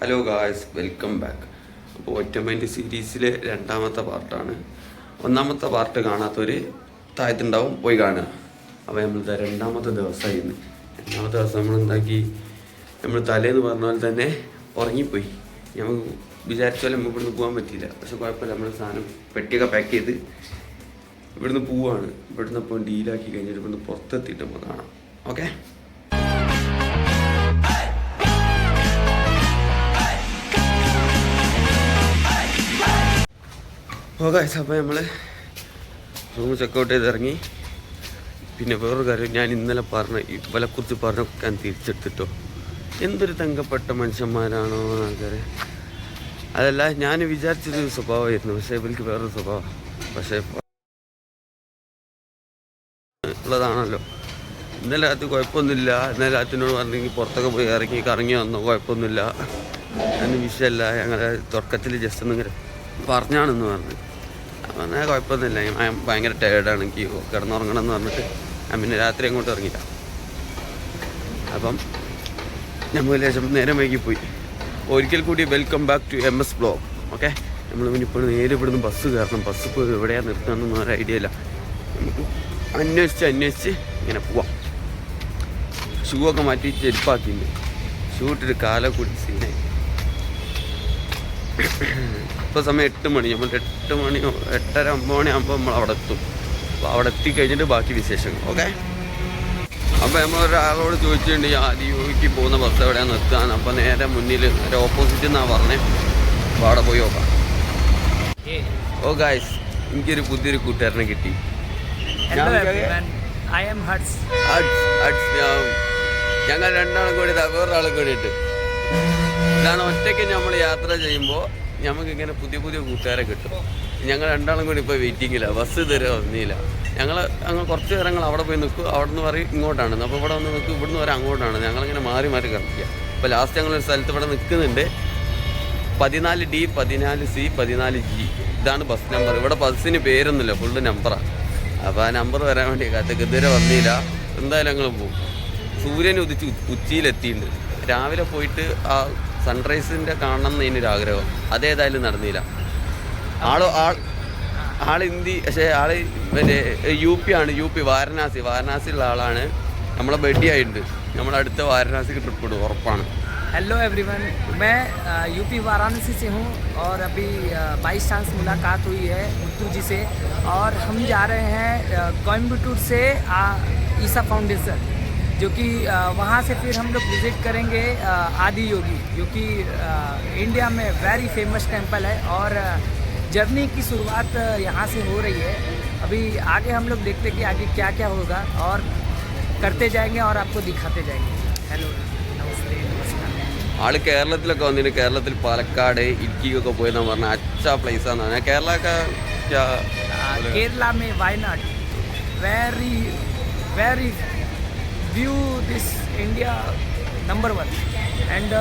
Hello guys welcome back അപ്പോൾ ഒറ്റമൈൻഡ് സീരീസിലെ രണ്ടാമത്തെ പാർട്ടാണ് ഒന്നാമത്തെ പാർട്ട് കാണാത്തവർ താഴത്തുണ്ടാവും പോയി കാണുക. അപ്പോൾ നമ്മളിത് രണ്ടാമത്തെ ദിവസമായി ഇന്ന് രണ്ടാമത്തെ ദിവസം നമ്മൾ എന്താക്കി? നമ്മൾ തലേന്ന് പറഞ്ഞ പോലെ തന്നെ ഉറങ്ങിപ്പോയി. നമുക്ക് വിചാരിച്ച പോലെ നമുക്ക് ഇവിടുന്ന് പോകാൻ പറ്റിയില്ല. പക്ഷെ കുഴപ്പമില്ല. നമ്മൾ സാധനം പെട്ടിയൊക്കെ പാക്ക് ചെയ്ത് ഇവിടുന്ന് പോവാണ്. ഇവിടുന്ന് ഇപ്പോൾ ഡീലാക്കി കഴിഞ്ഞിട്ട് ഇവിടുന്ന് പുറത്തെത്തിയിട്ട് നമുക്ക് കാണാം. ഓക്കെ ഓക്കെ അപ്പോൾ നമ്മൾ റൂം ചെക്കൗട്ട് ചെയ്ത് ഇറങ്ങി പിന്നെ വേറൊരു കാര്യം ഞാൻ ഇന്നലെ പറഞ്ഞ ഇവലെക്കുറിച്ച് പറഞ്ഞൊക്കെ ഞാൻ തിരിച്ചെടുത്തിട്ടോ. എന്തൊരു തങ്കപ്പെട്ട മനുഷ്യന്മാരാണോ ആൾക്കാർ അതല്ല ഞാൻ വിചാരിച്ചൊരു സ്വഭാവമായിരുന്നു പക്ഷേ ഇവർക്ക് വേറൊരു സ്വഭാവം. പക്ഷേ ഉള്ളതാണല്ലോ. ഇന്നലെ രാത്രി കുഴപ്പമൊന്നുമില്ല. ഇന്നലെ രാത്രിനോട് പറഞ്ഞെങ്കിൽ പുറത്തൊക്കെ പോയി ഇറങ്ങി കറങ്ങി വന്നു കുഴപ്പമൊന്നുമില്ല. അതിന് വിഷയമല്ല. ഞങ്ങളുടെ തുടക്കത്തിൽ ജസ്റ്റ് ഒന്നിങ്ങനെ പറഞ്ഞാണെന്ന് പറഞ്ഞു. എന്നാൽ കുഴപ്പമൊന്നുമില്ല. ഞാൻ ഭയങ്കര ടയേർഡാണ് എനിക്ക് കിടന്നുറങ്ങണം എന്ന് പറഞ്ഞിട്ട് ഞാൻ പിന്നെ രാത്രി അങ്ങോട്ട് ഇറങ്ങില്ല അപ്പം നമ്മൾ ലേശം നേരം വൈകി പോയി. ഒരിക്കൽ കൂടി welcome back to M S blog okay നമ്മൾ പിന്നെ ഇപ്പോൾ നേരെ ഇവിടുന്ന് ബസ് കയറണം. ബസ് ഇപ്പോൾ എവിടെയാണ് നിർത്തുകയെന്നൊന്നും ഒരു ഐഡിയ ഇല്ല. നമുക്ക് അന്വേഷിച്ച് അന്വേഷിച്ച് ഇങ്ങനെ പോവാം. ഷൂ ഒക്കെ മാറ്റി ചെരുപ്പാക്കിയിട്ടുണ്ട്. ഷൂ ഇട്ടിട്ട് കുടിച്ച് സീനായി ഇപ്പോൾ സമയം എട്ട് മണി. നമ്മൾ എട്ട് മണി എട്ടര ഒമ്പത് മണി ആകുമ്പോൾ നമ്മൾ അവിടെ എത്തും. അപ്പോൾ അവിടെ എത്തിക്കഴിഞ്ഞിട്ട് ബാക്കി വിശേഷങ്ങൾ ഓക്കെ? അപ്പോൾ നമ്മൾ ഒരാളോട് ചോദിച്ചിട്ടുണ്ട് ആ ആദിയോഗിക്ക് പോകുന്ന ബസ് എവിടെയാണ് നിർത്താൻ? അപ്പോൾ നേരെ മുന്നിൽ നേരെ ഓപ്പോസിറ്റ് എന്നാണ് പറഞ്ഞത് അപ്പോൾ അവിടെ പോയി നോക്കാം. ഓ ഗായ്സ് എനിക്കൊരു പുതിയൊരു കൂട്ടുകാരനെ കിട്ടി. ഞങ്ങൾ രണ്ടാളും കൂടി വേറൊരാളും കൂടിയിട്ട് ഇതാണ് ഒറ്റയ്ക്ക് നമ്മൾ യാത്ര ചെയ്യുമ്പോൾ നമുക്ക് ഇങ്ങനെ പുതിയ പുതിയ കൂട്ടുകാരെ കിട്ടും. ഞങ്ങൾ രണ്ടാളും കൂടി ഇപ്പോൾ വെയിറ്റിങ്ങില്ല ബസ് ഇതുവരെ വന്നില്ല. ഞങ്ങൾ അങ്ങ് കുറച്ച് നേരങ്ങൾ അവിടെ പോയി നിൽക്കും. അവിടെ നിന്ന് പറയും ഇങ്ങോട്ടാണ്. അപ്പോൾ ഇവിടെ വന്ന് നിൽക്കും. ഇവിടുന്ന് വരെ അങ്ങോട്ടാണ്. ഞങ്ങളിങ്ങനെ മാറി മാറി കിടക്കുക. അപ്പോൾ ലാസ്റ്റ് ഞങ്ങളൊരു സ്ഥലത്ത് ഇവിടെ നിൽക്കുന്നുണ്ട്. പതിനാല് ഡി പതിനാല് സി പതിനാല് ജി ഇതാണ് ബസ് നമ്പർ ഇവിടെ ബസ്സിന് പേരൊന്നുമില്ല. ഫുള്ള് നമ്പറാണ് അപ്പോൾ ആ നമ്പർ വരാൻ വേണ്ടി കാത്തേക്ക് ഇതുവരെ വന്നില്ല. എന്തായാലും ഞങ്ങൾ പോകും സൂര്യൻ ഉദിച്ച് ഉച്ചിയിലെത്തിയിട്ടുണ്ട്. രാവിലെ പോയിട്ട് ആ സൺറൈസിൻ്റെ കാണണം എന്നൊരു ആഗ്രഹം അതേതായാലും നടന്നില്ല ആള് ആൾ ആൾ ഹിന്ദി പക്ഷേ ആള് മറ്റേ യു പി ആണ് യു പി വാരണാസി വാരണാസിയുള്ള ആളാണ് നമ്മളെ ബെഡി ആയിട്ടുണ്ട് നമ്മുടെ അടുത്ത വാരണാസിക്ക് ട്രിപ്പ് ഇടും ഉറപ്പാണ് हेलो एवरीवन मैं अ, यूपी वाराणसी से हूँ और अभी बाईस चांस मुलाकात हुई है मुत्तू जी से और हम जा रहे हैं अ, कोयम्बटूर से आ, ईसा फाउंडेशन जो कि अ, वहाँ से फिर हम लोग विज़िट करेंगे अ, आदि योगी जो कि अ, इंडिया में वेरी फेमस टेम्पल है और जर्नी की शुरुआत अ, यहाँ से हो रही है अभी आगे हम लोग देखते हैं कि आगे क्या क्या होगा और करते जाएंगे और आपको दिखाते जाएंगे हेलो नमस्ते नमस्कार ആള് കേരളത്തിലൊക്കെ വന്നിട്ട് കേരളത്തിൽ പാലക്കാട് ഇടുക്കിക്കൊക്കെ പോയെന്ന് പറഞ്ഞ അച്ഛ പ്ലേസ് ആണ് ഞാൻ കേരളമൊക്കെ ച- Uh, Kerala में Wayanad very very view this India number one and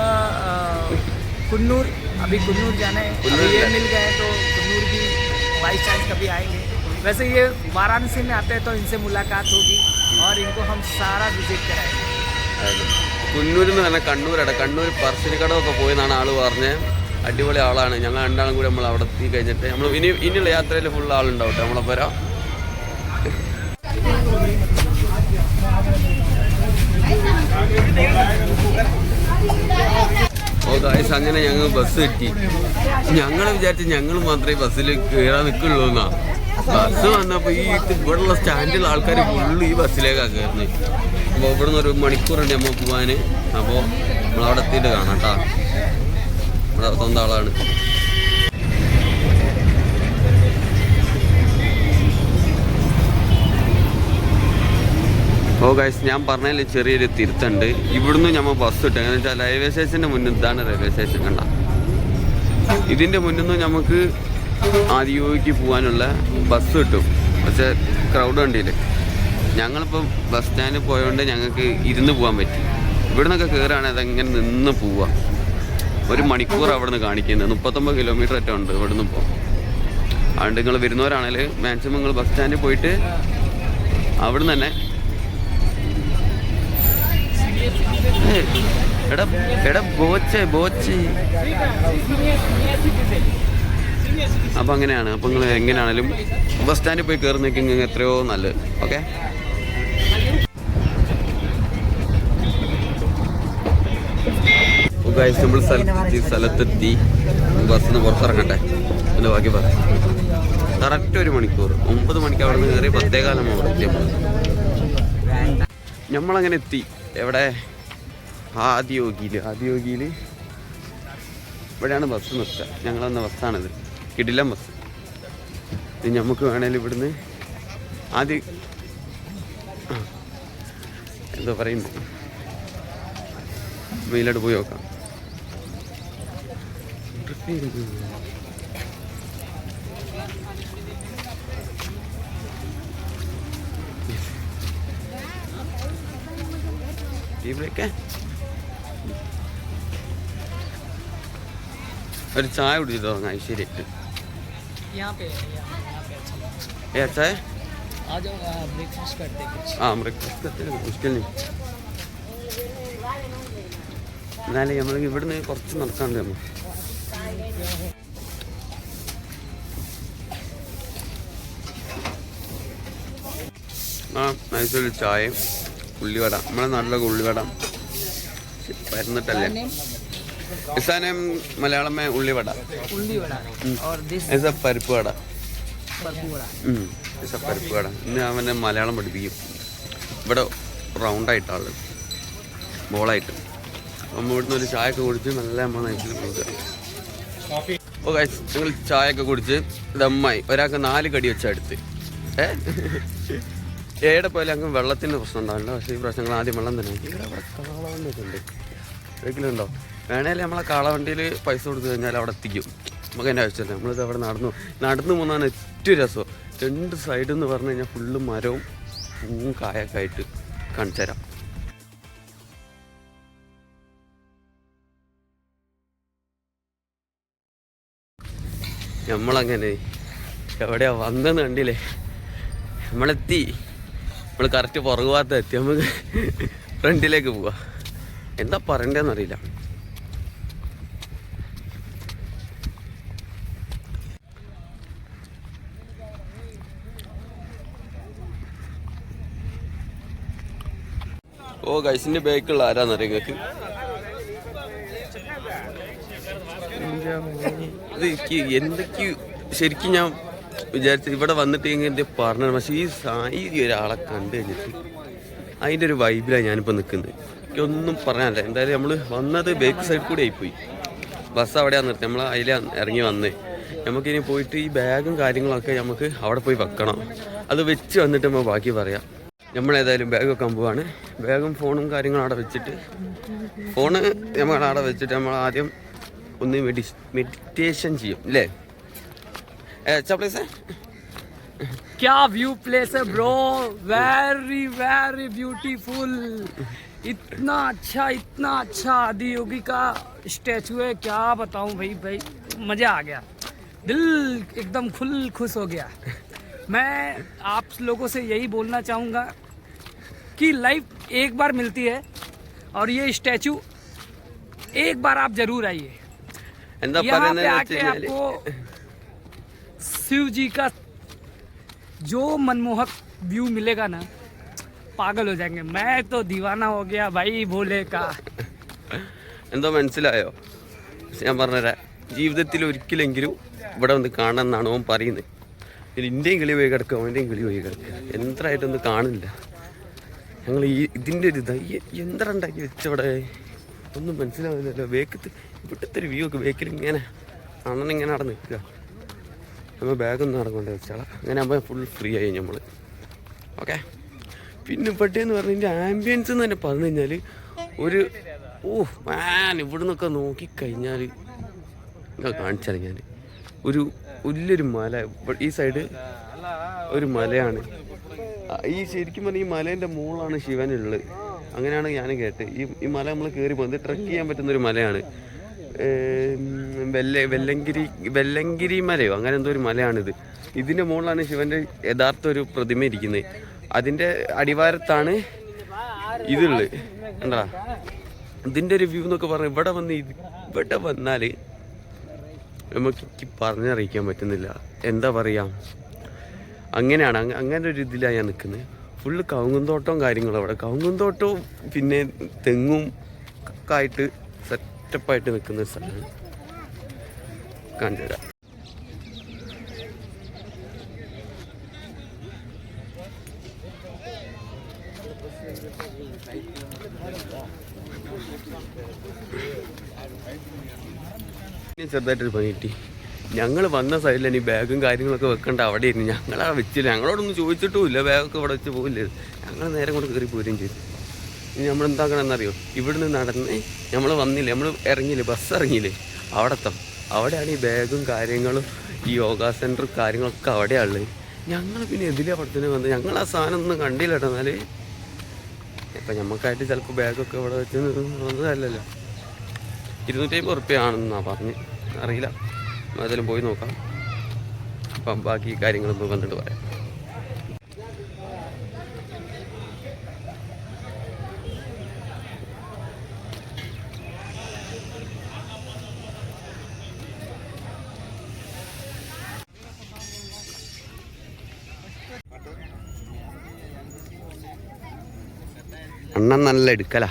Coonoor अभी कुन्नूर जाना है कुन्नूर अभी ये जाना है। मिल गए तो कुन्नूर भी बाई चांस कभी आएंगे वैसे ये वाराणसी में आते हैं तो इनसे मुलाकात होगी और इनको हम सारा विजिट कराएंगे കുന്നൂരിൽ നിന്ന് തന്നെ കണ്ണൂരാണ് കണ്ണൂർ പറശ്ശിനിക്കടമൊക്കെ പോയെന്നാണ് ആള് പറഞ്ഞത് അടിപൊളി ആളാണ് ഞങ്ങൾ രണ്ടാളും കൂടി നമ്മൾ അവിടെ എത്തി കഴിഞ്ഞിട്ട് നമ്മൾ ഇനി ഇനിയുള്ള യാത്രയിൽ ഫുൾ ആളുണ്ടാവും കേട്ടോ നമ്മളെ വരാം ഓ അങ്ങനെ ഞങ്ങൾ ബസ് കിട്ടി. ഞങ്ങൾ വിചാരിച്ചു ഞങ്ങൾ മാത്രമേ ബസ്സിൽ കയറാൻ നിൽക്കുള്ളൂ എന്നാ. ബസ് വന്നപ്പോൾ ഈ ഇവിടെയുള്ള സ്റ്റാൻഡിൽ ആൾക്കാർ ഫുള്ള് ഈ ബസ്സിലേക്കാണ് കയറുന്നത് അപ്പോൾ ഇവിടെ നിന്ന് ഒരു മണിക്കൂറുണ്ട് നമ്മൾ പോകാൻ അപ്പോൾ നമ്മളവിടെ എത്തിയിട്ട് കാണാം കേട്ടോ നമ്മുടെ സ്വന്തം ആളാണ്. ഓ ഗൈസ് ഞാൻ പറഞ്ഞതിൽ ചെറിയൊരു തിരുത്തുണ്ട്. ഇവിടുന്ന് നമ്മൾ ബസ് കിട്ടും എങ്ങനെ വെച്ചാൽ റെയിൽവേ സ്റ്റേഷന്റെ മുന്നിൽ ഇതാണ് റെയിൽവേ സ്റ്റേഷൻ കണ്ട. ഇതിന്റെ മുന്നിൽ നിന്ന് നമുക്ക് ആദിയോഗിക്ക് പോകാനുള്ള ബസ് കിട്ടും. പക്ഷേ ക്രൗഡ് വണ്ടിയിൽ ഞങ്ങളിപ്പം ബസ് സ്റ്റാൻഡിൽ പോയതുകൊണ്ട് ഞങ്ങൾക്ക് ഇരുന്ന് പോകാൻ പറ്റി. ഇവിടെ നിന്നൊക്കെ കയറുകയാണെങ്കിൽ അതെങ്ങനെ നിന്ന് പോവാം. ഒരു മണിക്കൂർ അവിടെ നിന്ന് കാണിക്കുന്നത് മുപ്പത്തൊമ്പത് കിലോമീറ്റർ ഏറ്റവും ഉണ്ട് ഇവിടെ നിന്ന് പോകാം അതുകൊണ്ട് നിങ്ങൾ വരുന്നവരാണെങ്കിൽ മാക്സിമം നിങ്ങൾ ബസ് സ്റ്റാൻഡിൽ പോയിട്ട് അവിടെ നിന്ന് തന്നെ എടാ എടാ ബോച്ചേ ബോച്ചേ. അപ്പം അങ്ങനെയാണ് അപ്പം നിങ്ങൾ എങ്ങനെയാണെങ്കിലും ബസ് സ്റ്റാൻഡിൽ പോയി കയറി നിൽക്കുന്ന എത്രയോ നല്ലത് ഓക്കെ? നമ്മൾ സ്ഥലത്തെത്തി. സ്ഥലത്തെത്തി ബസ്സിൽ നിന്ന് പുറത്തിറങ്ങട്ടെ. എന്റെ ബാക്കി പറ. കറക്റ്റ് ഒരു മണിക്കൂർ. ഒമ്പത് മണിക്ക് അവിടെ നിന്ന് കയറി പത്തേകാലം അവിടെ എത്തിയപ്പോൾ. നമ്മളങ്ങനെ എത്തി. എവിടെ? ആദ്യോഗിയിൽ ആദ്യോഗിയിൽ ഇവിടെയാണ് ബസ് നിർത്തുക ഞങ്ങൾ വന്ന ബസ്സാണിത്. കിടിലം ബസ്. ഇത് നമുക്ക് വേണേലും ഇവിടുന്ന് ആദ്യം എന്തോ പറയുന്നു. വെയിലോട്ട് പോയി നോക്കാം. ഇവിടെയൊക്കെ ഒരു ചായ കുടിച്ചിട്ട് തുടങ്ങാം ഐശ്വര്യമായിട്ട് यहाँ पे है यहाँ यहाँ पे अच्छा लगता ഏ ചായ है आ जाओ ब्रेकफास्ट करते हैं कुछ ആ ബ്രേക്ക്ഫാസ്റ്റ് करते മുഷ്കിൽ എന്നാലും നമ്മൾ ഇവിടുന്ന് കുറച്ച് നടക്കാണ്ട് നമ്മൾ ആ നൈസൊരു ചായയും ഉള്ളിവട നമ്മളെ നല്ല ഉള്ളിവട വരുന്നിട്ടല്ലേ? ഇസാനം മലയാളമേ ഉള്ളിവട. പരിപ്പ് വട പരിപ്പ് വട ഇന്ന് അവനെ മലയാളം പഠിപ്പിക്കും. ഇവിടെ റൗണ്ടായിട്ടാൾ. ബോളായിട്ട്. നമ്മൾ ഇവിടുന്ന് ഒരു ചായ ഒക്കെ കുടിച്ച് നല്ല അമ്മ നൈറ്റിൽ കൊടുക്കുക. ഓ ഗൈസ് ഞങ്ങൾ ചായ ഒക്കെ കുടിച്ച് ദമ്മായി ഒരാൾക്ക് നാല് കടി വെച്ചാൽ എടുത്ത്. ഏഹ് ഏടെ പോയാലും അങ്ങ് വെള്ളത്തിന്റെ പ്രശ്നം ഉണ്ടാവില്ല പക്ഷേ ഈ പ്രശ്നങ്ങൾ ആദ്യം വെള്ളം തന്നെ ഇവിടെ കാളവണ്ടിയൊക്കെ ഉണ്ട് വീട്ടിലുണ്ടോ വേണേൽ നമ്മളെ കാളവണ്ടിയിൽ പൈസ കൊടുത്തു കഴിഞ്ഞാൽ അവിടെ എത്തിക്കും. നമുക്ക് അതിന്റെ ആവശ്യമില്ല. നമ്മളിത് അവിടെ നടന്നു. നടന്നു പോകുന്നതാണ് ഏറ്റവും രസം. രണ്ട് സൈഡിൽ എന്ന് പറഞ്ഞു കഴിഞ്ഞാൽ ഫുള്ള് മരവും പൂവും കായൊക്കെ ആയിട്ട് കാണിച്ചു തരാം. നമ്മളങ്ങനെ എവിടെയാ വന്നെന്ന് കണ്ടില്ലേ? നമ്മളെത്തി. നമ്മൾ കറക്റ്റ് പുറകു ഭാഗത്ത് എത്തി. നമുക്ക് ഫ്രണ്ടിലേക്ക് പോവാ. എന്താ പറയണ്ടെന്ന് അറിയില്ല. ഓ ഗൈസിന്റെ ബേക്കുള്ള ആരാന്നറിയ നിങ്ങൾക്ക് ഇത് എനിക്ക് എന്തൊക്കെ ശരിക്കും ഞാൻ വിചാരിച്ചു ഇവിടെ വന്നിട്ട് ഇങ്ങനെ പറഞ്ഞു പക്ഷേ ഈ സായി ഒരാളെ കണ്ടു കഴിഞ്ഞിട്ട് അതിന്റെ ഒരു വൈബിലാണ് ഞാനിപ്പോൾ നിൽക്കുന്നത്. എനിക്കൊന്നും പറയാനില്ല. എന്തായാലും നമ്മൾ വന്നത് ബേക്ക് സൈഡ് കൂടി ആയിപ്പോയി. ബസ് അവിടെയാണ് നിർത്തി. നമ്മൾ അതിൽ ഇറങ്ങി വന്നേ. നമുക്കിനി പോയിട്ട് ഈ ബാഗും കാര്യങ്ങളൊക്കെ നമുക്ക് അവിടെ പോയി വെക്കണം. അത് വെച്ച് വന്നിട്ട് നമ്മൾ ബാക്കി പറയാം. നമ്മൾ ഏതായാലും ബാഗ് വെക്കാൻ പോവാണ്. ബാഗും ഫോണും കാര്യങ്ങളും അവിടെ വെച്ചിട്ട് ഫോണ് നമ്മൾ അവിടെ വെച്ചിട്ട് നമ്മൾ ആദ്യം ഒന്ന് മെഡി മെഡിറ്റേഷൻ ചെയ്യും അല്ലേ अच्छा प्लेस है क्या व्यू प्लेस है ब्रो वेरी वेरी ब्यूटीफुल इतना अच्छा इतना अच्छा आदि योगी का स्टेचू है क्या बताऊँ भाई भाई? मज़ा आ गया। दिल एकदम खुल खुश हो गया। मैं आप लोगों से यही बोलना चाहूँगा कि लाइफ एक बार मिलती है और ये स्टैचू एक बार आप ज़रूर आइए। यहाँ पे आके आपको शिव जी का जो मनमोहक व्यू मिलेगा ना पागल हो जाएंगे मैं तो दीवाना हो गया भाई भोले का എന്തോ മനസ്സിലായോ പക്ഷെ ഞാൻ പറഞ്ഞുതരാം ജീവിതത്തിൽ ഒരിക്കലെങ്കിലും ഇവിടെ വന്ന് കാണാമെന്നാണ് ഓൻ പറയുന്നത് പിന്നെ ഇന്ത്യയും കിളി പോയി കിടക്കുക അവൻ്റെയും കിളി പോയി കിടക്കുക യന്ത്രമായിട്ടൊന്നും കാണില്ല ഞങ്ങൾ ഈ ഇതിൻ്റെ ഒരു ഇതാ ഈ യന്ത്രം ഉണ്ടാക്കി വെച്ചവിടെ ഒന്നും മനസ്സിലാവുന്നില്ലല്ലോ വേക്കത്ത് ഇവിടുത്തെ ഒരു വ്യൂ ഒക്കെ വേക്കിൽ ഇങ്ങനെ അണ്ണൻ ഇങ്ങനെ അവിടെ നിൽക്കുക നമ്മൾ ബാഗൊന്നും നടക്കൊണ്ട് വെച്ചാളാം. അങ്ങനെ ആകുമ്പോൾ ഫുൾ ഫ്രീ ആയി നമ്മൾ ഓക്കെ പിന്നെ പട്ടിയെന്ന് പറഞ്ഞാൽ ഇതിന്റെ ആംബിയൻസ് എന്ന് തന്നെ പറഞ്ഞു കഴിഞ്ഞാൽ ഒരു ഓ മാൻ ഇവിടെ നിന്നൊക്കെ നോക്കിക്കഴിഞ്ഞാൽ കാണിച്ചാൽ ഞാൻ ഒരു വലിയൊരു മല ഈ സൈഡ് ഒരു മലയാണ്. ഈ ശരിക്കും പറഞ്ഞാൽ ഈ മലേന്റെ മുകളാണ് ശിവനുള്ളത് അങ്ങനെയാണ് ഞാൻ കേട്ടത്. ഈ ഈ മല നമ്മൾ കയറി പോകുന്നത് ട്രക്ക് ചെയ്യാൻ പറ്റുന്ന ഒരു മലയാണ്. വെല്ല വെല്ലങ്കിരി വെല്ലങ്കിരി മലയോ? അങ്ങനെ എന്തോ ഒരു മലയാണിത്. ഇതിന്റെ മുകളിലാണ് ശിവന്റെ യഥാർത്ഥ ഒരു പ്രതിമ ഇരിക്കുന്നത്. അതിന്റെ അടിവാരത്താണ് ഇതുള്ളത്. കണ്ടാ? ഇതിന്റെ ഒരു വ്യൂ എന്നൊക്കെ പറഞ്ഞാൽ ഇവിടെ വന്ന് ഇവിടെ വന്നാൽ നമുക്ക് പറഞ്ഞറിയിക്കാൻ പറ്റുന്നില്ല. എന്താ പറയുക അങ്ങനെയാണ്. അങ്ങ- അങ്ങനെ ഒരു ഇതിലാണ് ഞാൻ നിൽക്കുന്നത്. ഫുള്ള് കവുങ്ങുന്തോട്ടവും കാര്യങ്ങളും അവിടെ. കവുങ്ങുന്തോട്ടവും പിന്നെ തെങ്ങും ഒക്കെ ആയിട്ട് സെറ്റപ്പായിട്ട് നിൽക്കുന്ന ഒരു സ്ഥലമാണ്. കണ്ടുതരാം ഇനി ചെറുതായിട്ടൊരു പണി കിട്ടി. ഞങ്ങൾ വന്ന സൈഡിൽ ഇനി ബാഗും കാര്യങ്ങളൊക്കെ വെക്കണ്ട. അവിടെ ഇരുന്ന് ഞങ്ങളാ വെച്ചില്ല. ഞങ്ങളോടൊന്നും ചോദിച്ചിട്ടുമില്ല. ബാഗൊക്കെ ഇവിടെ വെച്ച് പോകില്ലേ ഞങ്ങൾ നേരെ കൊണ്ട് കയറി പോരുകയും ചെയ്തു. ഇനി നമ്മൾ എന്താക്കണമെന്നറിയോ ഇവിടുന്ന് നടന്ന് നമ്മൾ വന്നില്ലേ? നമ്മൾ ഇറങ്ങിയില്ലേ? ബസ് ഇറങ്ങിയില്ലേ? അവിടെ എത്താം അവിടെയാണ് ഈ ബാഗും കാര്യങ്ങളും ഈ യോഗ സെന്ററും കാര്യങ്ങളൊക്കെ അവിടെയുള്ളത് ഞങ്ങൾ പിന്നെ എതിലെ പടത്തിന് വന്നത് ഞങ്ങൾ ആ സാധനം ഒന്നും കണ്ടില്ല കേട്ടോ എന്നാൽ ഇപ്പം ഞമ്മക്കായിട്ട് ചിലപ്പോൾ ബാഗൊക്കെ ഇവിടെ വെച്ച് വന്നതല്ലല്ലോ. ഇരുന്നൂറ്റി അമ്പത് ഉറുപ്പ്യാണെന്നാണ് പറഞ്ഞ്. അറിയില്ല. ഏതായാലും പോയി നോക്കാം. അപ്പം ബാക്കി കാര്യങ്ങളൊന്നും വന്നിട്ട് പറയാം. അണ്ണൻ നല്ല എടുക്കലാ.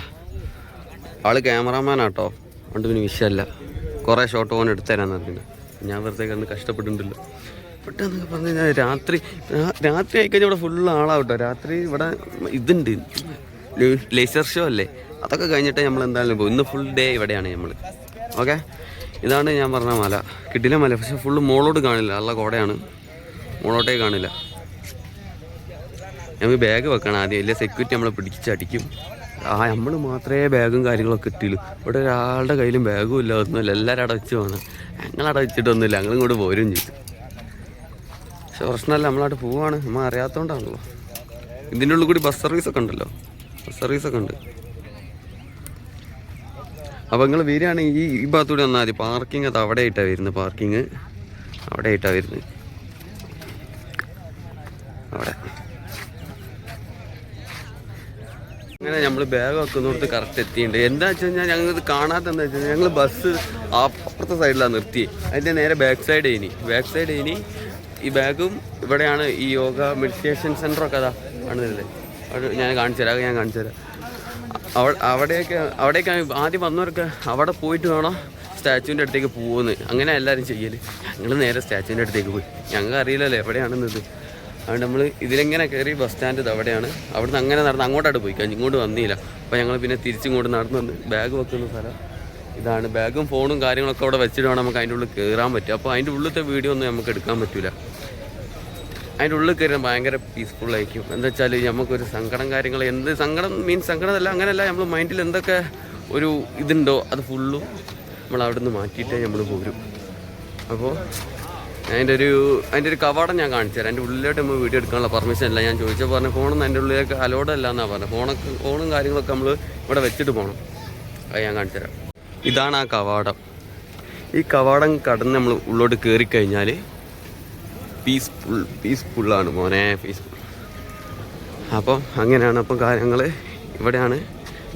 ആൾ ക്യാമറാമാനാട്ടോ അതുകൊണ്ട് പിന്നെ വിഷയമല്ല. കുറേ ഷോട്ട് പോകാൻ എടുത്തരാൻ പറഞ്ഞു ഞാൻ വെറുതെ കണ്ട് കഷ്ടപ്പെട്ടിട്ടുണ്ടല്ലോ. പെട്ടെന്നൊക്കെ പറഞ്ഞു കഴിഞ്ഞാൽ രാത്രി രാത്രി ആയിക്കഴിഞ്ഞാൽ ഇവിടെ ഫുള്ള് ആളാവട്ടോ. രാത്രി ഇവിടെ ഇതുണ്ട്. ലേസർ ഷോ അല്ലേ? അതൊക്കെ കഴിഞ്ഞിട്ട് നമ്മൾ എന്തായാലും പോകും ഇന്ന് ഫുൾ ഡേ ഇവിടെയാണ് നമ്മൾ. ഓക്കെ ഇതാണ് ഞാൻ പറഞ്ഞ മല. കിട്ടില്ല മല. പക്ഷെ ഫുള്ള് മോളോട് കാണില്ല. നല്ല കോടയാണ്. മോളോട്ടേ കാണില്ല. നമുക്ക് ബാഗ് വെക്കണം. ആദ്യം ഇല്ല സെക്യൂരിറ്റി നമ്മളെ പിടിച്ചടിക്കും ആ നമ്മൾ മാത്രമേ ബാഗും കാര്യങ്ങളൊക്കെ കിട്ടിയുള്ളൂ ഇവിടെ ഒരാളുടെ കയ്യിലും ബാഗും ഇല്ല ഒന്നുമില്ല എല്ലാവരും അടച്ചു വേണം ഞങ്ങൾ അടച്ചിട്ടൊന്നുമില്ല ഞങ്ങൾ ഇങ്ങോട്ട് പോരും ചെയ്തു പക്ഷെ പ്രശ്നമല്ല നമ്മളവിടെ പോവാണ്. നമ്മൾ അറിയാത്തതുകൊണ്ടാണല്ലോ ഇതിന്റെ ഉള്ളിൽ കൂടി ബസ് സർവീസ് ഒക്കെ ഉണ്ടല്ലോ. ബസ് സർവീസ് ഒക്കെ ഉണ്ട്. അപ്പോൾ നിങ്ങൾ വരികയാണെങ്കിൽ ഈ ഈ ഭാഗത്തൂടെ വന്നാൽ മതി. പാർക്കിംഗ് അത് അവിടെ ആയിട്ടാണ് വരുന്നത്. പാർക്കിങ് അവിടെ ആയിട്ടാണ് വരുന്നത്. അവിടെ. അങ്ങനെ നമ്മൾ ബാഗ് വെക്കുന്നിടത്ത് കറക്റ്റ് എത്തിയിട്ടുണ്ട്. എന്താ വെച്ച് കഴിഞ്ഞാൽ ഞങ്ങൾ ഇത് കാണാത്ത എന്താ വെച്ച് ഞങ്ങൾ ബസ് അപ്പുറത്തെ സൈഡിലാണ് നിർത്തി. അതിന്റെ നേരെ ബാക്ക് സൈഡ് ഇനി. ബാക്ക് സൈഡ് ഇനി ഈ ബാഗും ഇവിടെയാണ് ഈ യോഗ മെഡിറ്റേഷൻ സെന്ററൊക്കെ അതാ. കാണുന്നില്ലേ അവിടെ ഞാൻ കാണിച്ചു തരാം ഞാൻ കാണിച്ചു തരാം. അവിടെ അവിടെയൊക്കെ അവിടെയൊക്കെ ആദ്യം വന്നവർക്ക് അവിടെ പോയിട്ട് വേണം സ്റ്റാച്ചുവിന്റെ അടുത്തേക്ക് പോകുന്നത് അങ്ങനെ എല്ലാവരും ചെയ്യൽ. ഞങ്ങൾ നേരെ സ്റ്റാച്ചുവിന്റെ അടുത്തേക്ക് പോയി. ഞങ്ങൾക്ക് അറിയില്ലല്ലോ എവിടെയാണെന്നത് അതുകൊണ്ട് നമ്മൾ ഇതിലെങ്ങനെ കയറി ബസ് സ്റ്റാൻഡ് അവിടെയാണ്. അവിടുന്ന് അങ്ങനെ നടന്ന് അങ്ങോട്ടായിട്ട് പോയി. കഴിഞ്ഞ് ഇങ്ങോട്ട് വന്നില്ല. അപ്പോൾ ഞങ്ങൾ പിന്നെ തിരിച്ചിങ്ങോട്ട് നടന്നു വന്ന് ബാഗ് വെക്കുന്ന സ്ഥലം. ഇതാണ്. ബാഗും ഫോണും കാര്യങ്ങളൊക്കെ അവിടെ വെച്ചിട്ട് വേണം നമുക്ക് അതിന്റെ ഉള്ളിൽ കയറാൻ പറ്റും അപ്പോൾ അതിന്റെ ഉള്ളിലത്തെ വീഡിയോ ഒന്നും നമുക്ക് എടുക്കാൻ പറ്റില്ല അതിന്റെ ഉള്ളിൽ കയറാൻ ഭയങ്കര പീസ്ഫുൾ ആയിരിക്കും. എന്താ വെച്ചാൽ നമുക്കൊരു സങ്കടം കാര്യങ്ങൾ എന്ത് സങ്കടം മീൻസ് സങ്കടമല്ല അങ്ങനെയല്ല. നമ്മൾ മൈൻഡിൽ എന്തൊക്കെ ഒരു ഇതുണ്ടോ അത് ഫുള്ളും നമ്മൾ അവിടെ നിന്ന് മാറ്റിയിട്ടേ നമ്മൾ പോരും. അപ്പോൾ അതിന്റെ ഒരു അതിന്റെ ഒരു കവാടം ഞാൻ കാണിച്ചു തരാം. എന്റെ ഉള്ളിലോട്ട് നമ്മൾ വീഡിയോ എടുക്കാനുള്ള പെർമിഷൻ ഇല്ല. ഞാൻ ചോദിച്ചാൽ പറഞ്ഞു ഫോണൊന്നും അതിന്റെ ഉള്ളിലേക്ക് അലോഡ് അല്ല എന്നാണ് പറഞ്ഞത്. ഫോണൊക്കെ ഫോണും കാര്യങ്ങളൊക്കെ നമ്മൾ ഇവിടെ വെച്ചിട്ട് പോകണം അത് ഞാൻ കാണിച്ചു തരാം. ഇതാണ് ആ കവാടം. ഈ കവാടം കടന്ന് നമ്മൾ ഉള്ളോട്ട് കയറി കഴിഞ്ഞാൽ പീസ്ഫുൾ പീസ്ഫുള്ളാണ് മോനെ പീസ്ഫുൾ അപ്പം അങ്ങനെയാണ് അപ്പം കാര്യങ്ങൾ ഇവിടെയാണ്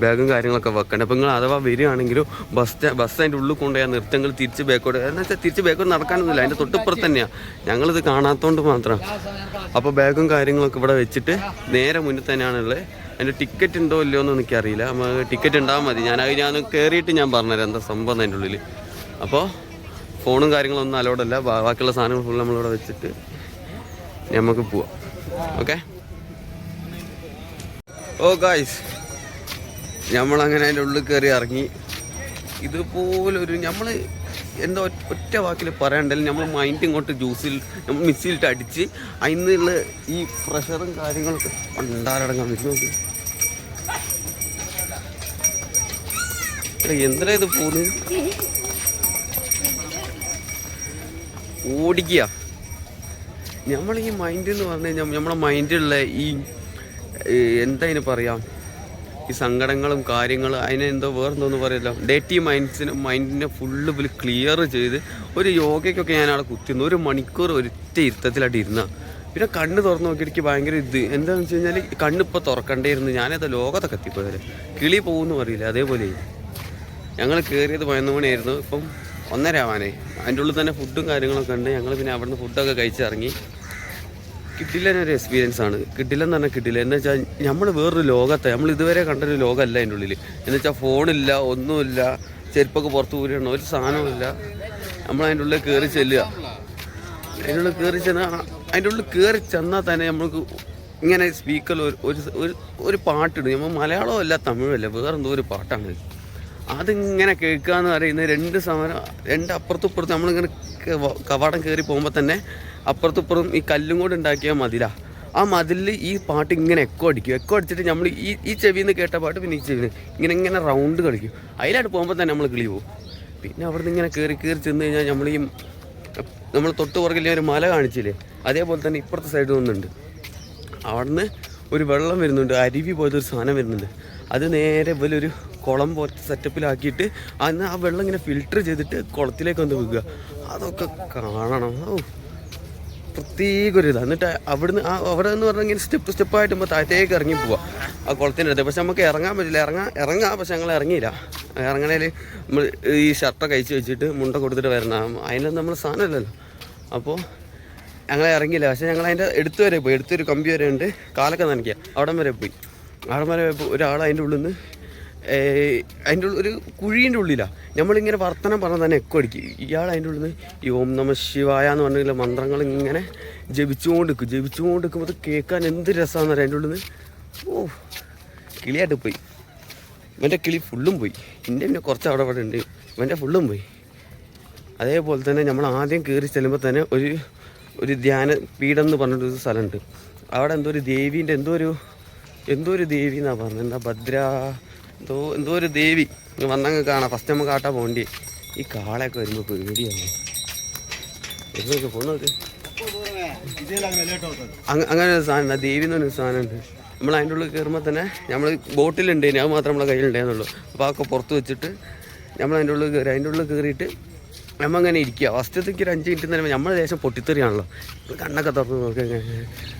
ബാഗും കാര്യങ്ങളൊക്കെ വെക്കണ്ട. അപ്പം നിങ്ങൾ അഥവാ വരികയാണെങ്കിലും ബസ് ബസ് അതിന്റെ ഉള്ളിൽ കൊണ്ടുപോയാൽ നിർത്തങ്ങൾ തിരിച്ച് ബാക്കോട്ട് എന്ന് വെച്ചാൽ തിരിച്ച് ബാക്കോട്ട് നടക്കാനൊന്നുമില്ല. അതിന്റെ തൊട്ടിപ്പുറത്ത് തന്നെയാണ് ഞങ്ങളിത് കാണാത്തതുകൊണ്ട് മാത്രം. അപ്പോൾ ബാഗും കാര്യങ്ങളൊക്കെ ഇവിടെ വെച്ചിട്ട് നേരെ മുന്നിൽ തന്നെയാണുള്ളത് അതിന്റെ ടിക്കറ്റ് ഉണ്ടോ ഇല്ലയോ എന്ന് എനിക്കറിയില്ല. ടിക്കറ്റ് ഉണ്ടാകാൻ മതി. ഞാൻ അത് ഞാൻ കയറിയിട്ട് ഞാൻ പറഞ്ഞുതരാം. എന്താ സംഭവം അതിന്റെ ഉള്ളിൽ അപ്പോൾ ഫോണും കാര്യങ്ങളൊന്നും അലോഡല്ല ബാക്കിയുള്ള സാധനങ്ങൾ ഫുൾ നമ്മളിവിടെ വെച്ചിട്ട് നമുക്ക് പോവാം. ഓക്കെ ഓ ഗായ്സ് നമ്മളങ്ങനെ അതിന്റെ ഉള്ളിൽ കയറി ഇറങ്ങി. ഇതുപോലൊരു നമ്മൾ എന്താ ഒറ്റ- വാക്കിൽ പറയണ്ടെങ്കിൽ നമ്മൾ മൈൻഡ് ഇങ്ങോട്ട് ജ്യൂസിൽ നമ്മൾ മിക്സിയിലിട്ട് അടിച്ച് അതിനുള്ള ഈ പ്രഷറും കാര്യങ്ങളൊക്കെ ഉണ്ടാരടങ്ങാൻ വരും നോക്കി. എന്തിനാ ഇത് പോകുന്നത് ഓടിക്കുക നമ്മൾ ഈ മൈൻഡ് എന്ന് പറഞ്ഞു കഴിഞ്ഞാൽ നമ്മളെ മൈൻഡിലുള്ള ഈ എന്താ ഇതിന് പറയാം? ഈ സങ്കടങ്ങളും കാര്യങ്ങളും അതിനെ എന്തോ വേറെന്തോന്ന് പറയല്ലോ. ഡേറ്റി മൈൻഡ്സിന് മൈൻഡിനെ ഫുള്ള് ഇതിൽ ക്ലിയർ ചെയ്ത് ഒരു യോഗയ്ക്കൊക്കെ ഞാൻ അവിടെ കുത്തിയിരുന്നു ഒരു മണിക്കൂർ ഒരൊറ്റ ഇരുത്തത്തിലായിട്ട് ഇരുന്ന. പിന്നെ കണ്ണ് തുറന്ന് നോക്കിയിട്ട് എനിക്ക് ഭയങ്കര ഇത്. എന്താണെന്ന് വെച്ച് കഴിഞ്ഞാൽ കണ്ണിപ്പോൾ തുറക്കണ്ടേയിരുന്നു. ഞാനത് ലോകത്തൊക്കെ എത്തിപ്പോയത്. കിളി പോകുമെന്ന് പറയില്ല അതേപോലെ. ഞങ്ങൾ കയറിയത് പതിനൊന്ന് മണിയായിരുന്നു. ഇപ്പം ഒന്നര ആവാനേ അതിന്റെ ഉള്ളിൽ തന്നെ ഫുഡും കാര്യങ്ങളൊക്കെ ഉണ്ട്. ഞങ്ങൾ പിന്നെ അവിടുന്ന് ഫുഡൊക്കെ കഴിച്ചിറങ്ങി. കിട്ടില്ല ഒരു എക്സ്പീരിയൻസ് ആണ്. കിട്ടില്ല എന്ന് പറഞ്ഞാൽ കിട്ടില്ല. എന്ന് വെച്ചാൽ നമ്മൾ വേറൊരു ലോകത്തെ. നമ്മൾ ഇതുവരെ കണ്ടൊരു ലോകമല്ല അതിന്റെ ഉള്ളിൽ എന്ന് വെച്ചാൽ ഫോണില്ല ഒന്നുമില്ല ചെരുപ്പൊക്കെ പുറത്ത് ഊരിടണം ഒരു സാധനവുമില്ല നമ്മൾ അതിന്റെ ഉള്ളിൽ കയറി ചെല്ലുക. അതിന്റെ ഉള്ളിൽ കയറി ചെന്നാൽ അതിന്റെ ഉള്ളിൽ കയറി ചെന്നാൽ തന്നെ നമ്മൾക്ക് ഇങ്ങനെ സ്പീക്കറിൽ ഒരു ഒരു- ഒരു പാട്ടിടും. നമ്മൾ മലയാളവും അല്ല തമിഴും അല്ല വേറെന്തോ ഒരു പാട്ടാണ് അതിങ്ങനെ കേൾക്കുക എന്ന് പറയുന്നത് രണ്ട് സമരം രണ്ട് അപ്പുറത്തും ഇപ്പുറത്തും നമ്മളിങ്ങനെ കവാടം കയറി പോകുമ്പോൾ തന്നെ അപ്പുറത്തും ഇപ്പുറം ഈ കല്ലും കൂടെ ഉണ്ടാക്കിയ മതിലാ. ആ മതിലിൽ ഈ പാട്ട് ഇങ്ങനെ എക്കോ അടിക്കും. എക്കോ അടിച്ചിട്ട് നമ്മൾ ഈ ഈ ചെവിയിൽ നിന്ന് കേട്ട പാട്ട് പിന്നെ ഈ ചെവിയിൽ ഇങ്ങനെ ഇങ്ങനെ റൗണ്ട് കളിക്കും. അതിലായിട്ട് പോകുമ്പോൾ തന്നെ നമ്മൾ കിളി പോകും. പിന്നെ അവിടെ നിന്ന് ഇങ്ങനെ കയറി കയറി ചെന്ന് കഴിഞ്ഞാൽ നമ്മൾ ഈ നമ്മൾ തൊട്ട് പുറകിലെ ഒരു മല കാണിച്ചില്ലേ? അതേപോലെ തന്നെ ഇപ്പുറത്തെ സൈഡിൽ നിന്നുണ്ട് അവിടുന്ന് ഒരു വെള്ളം വരുന്നുണ്ട്. അരുവി പോലത്തെ ഒരു സാധനം വരുന്നുണ്ട്. അത് നേരെ വലിയൊരു കുളം പോലത്തെ സെറ്റപ്പിലാക്കിയിട്ട് അന്ന് ആ വെള്ളം ഇങ്ങനെ ഫിൽട്ടർ ചെയ്തിട്ട് കുളത്തിലേക്ക് വന്ന് വെക്കുക അതൊക്കെ കാണണം. ഓ പ്രത്യേക ഒരു ഇതാണ് എന്നിട്ട് അവിടുന്ന് ആ അവിടെ എന്ന് പറഞ്ഞാൽ ഇങ്ങനെ സ്റ്റെപ്പ് സ്റ്റെപ്പായിട്ട് നമ്മൾ താഴത്തേക്ക് ഇറങ്ങി പോവാം. ആ കുളത്തിന്റെ അടുത്ത്. പക്ഷെ നമുക്ക് ഇറങ്ങാൻ പറ്റില്ല. ഇറങ്ങാൻ ഇറങ്ങാം പക്ഷെ ഞങ്ങൾ ഇറങ്ങിയില്ല. ഇറങ്ങണേൽ നമ്മൾ ഈ ഷർട്ടൊക്കെ അയച്ചു വെച്ചിട്ട് മുണ്ട കൊടുത്തിട്ട് വരണം. അതിനൊന്നും നമ്മൾ സാധനമല്ലല്ലോ. അപ്പോൾ ഞങ്ങൾ ഇറങ്ങിയില്ല. പക്ഷെ ഞങ്ങൾ അതിന്റെ എടുത്തു വരെ പോയി. എടുത്തൊരു കമ്പി വരെ ഉണ്ട്. കാലൊക്കെ നനയ്ക്കുക. അവിടം വരെ പോയി. അവിടം വരെ പോയി ഒരാൾ അതിന്റെ ഉള്ളിൽ നിന്ന് അതിന്റെ ഒരു കുഴീന്റെ ഉള്ളിലാണ് നമ്മളിങ്ങനെ വർത്തനം പറഞ്ഞാൽ തന്നെ എക്കോ അടിക്കും. ഇയാൾ അതിന്റെ ഉള്ളിൽ നിന്ന് ഈ ഓം നമ ശിവായ എന്ന് പറഞ്ഞ മന്ത്രങ്ങൾ ഇങ്ങനെ ജപിച്ചുകൊണ്ട് നിൽക്കും ജപിച്ചുകൊണ്ട് നിൽക്കുമ്പോൾ കേൾക്കാൻ എന്ത് രസമാണെന്ന് അതിന്റെ ഉള്ളിൽ നിന്ന് ഓ കിളിയായിട്ട് പോയി. ഇവന്റെ കിളി ഫുള്ളും പോയി. എന്റെ പിന്നെ കുറച്ച് അവിടെ അവിടെ ഉണ്ട്. ഇവന്റെ ഫുള്ളും പോയി. അതേപോലെ തന്നെ നമ്മൾ ആദ്യം കയറി ചെല്ലുമ്പോൾ തന്നെ ഒരു ഒരു ധ്യാന പീഠം എന്ന് പറഞ്ഞിട്ടൊരു സ്ഥലമുണ്ട്. അവിടെ എന്തോ ഒരു ദേവീന്റെ എന്തോ ഒരു എന്തോ ഒരു ദേവി എന്നാണ് പറഞ്ഞത്. എന്താ? ഭദ്ര എന്തോ എന്തോ ഒരു ദേവി. വന്നങ്ങ് കാണാം. ഫസ്റ്റ് നമുക്ക് കാട്ടാ പോണ്ടി. ഈ കാളയൊക്കെ വരുമ്പോൾ പേടിയാണ് വരുന്നൊക്കെ പോന്നോക്ക് അങ്ങ- അങ്ങനെ ഒരു സാധനം ഉണ്ട്. ദേവി എന്ന് പറഞ്ഞൊരു സാധനമുണ്ട് നമ്മൾ അതിന്റെ ഉള്ളിൽ കയറുമ്പോൾ തന്നെ നമ്മൾ ബോട്ടിലുണ്ട് അത് മാത്രം നമ്മളെ കയ്യിലുണ്ടായിരുന്നുള്ളൂ അപ്പോൾ അതൊക്കെ പുറത്ത് വെച്ചിട്ട് നമ്മൾ അതിന്റെ ഉള്ളിൽ കയറി അതിന്റെ ഉള്ളിൽ കയറിയിട്ട് നമ്മൾ അങ്ങനെ ഇരിക്കുക ഫസ്റ്റത്തേക്ക് ഒരു അഞ്ച് മിനിറ്റ് തന്നെ നമ്മൾ ദേശം പൊട്ടിത്തെറിയാണല്ലോ. കണ്ണൊക്കെ തുറന്ന് നോക്കുക.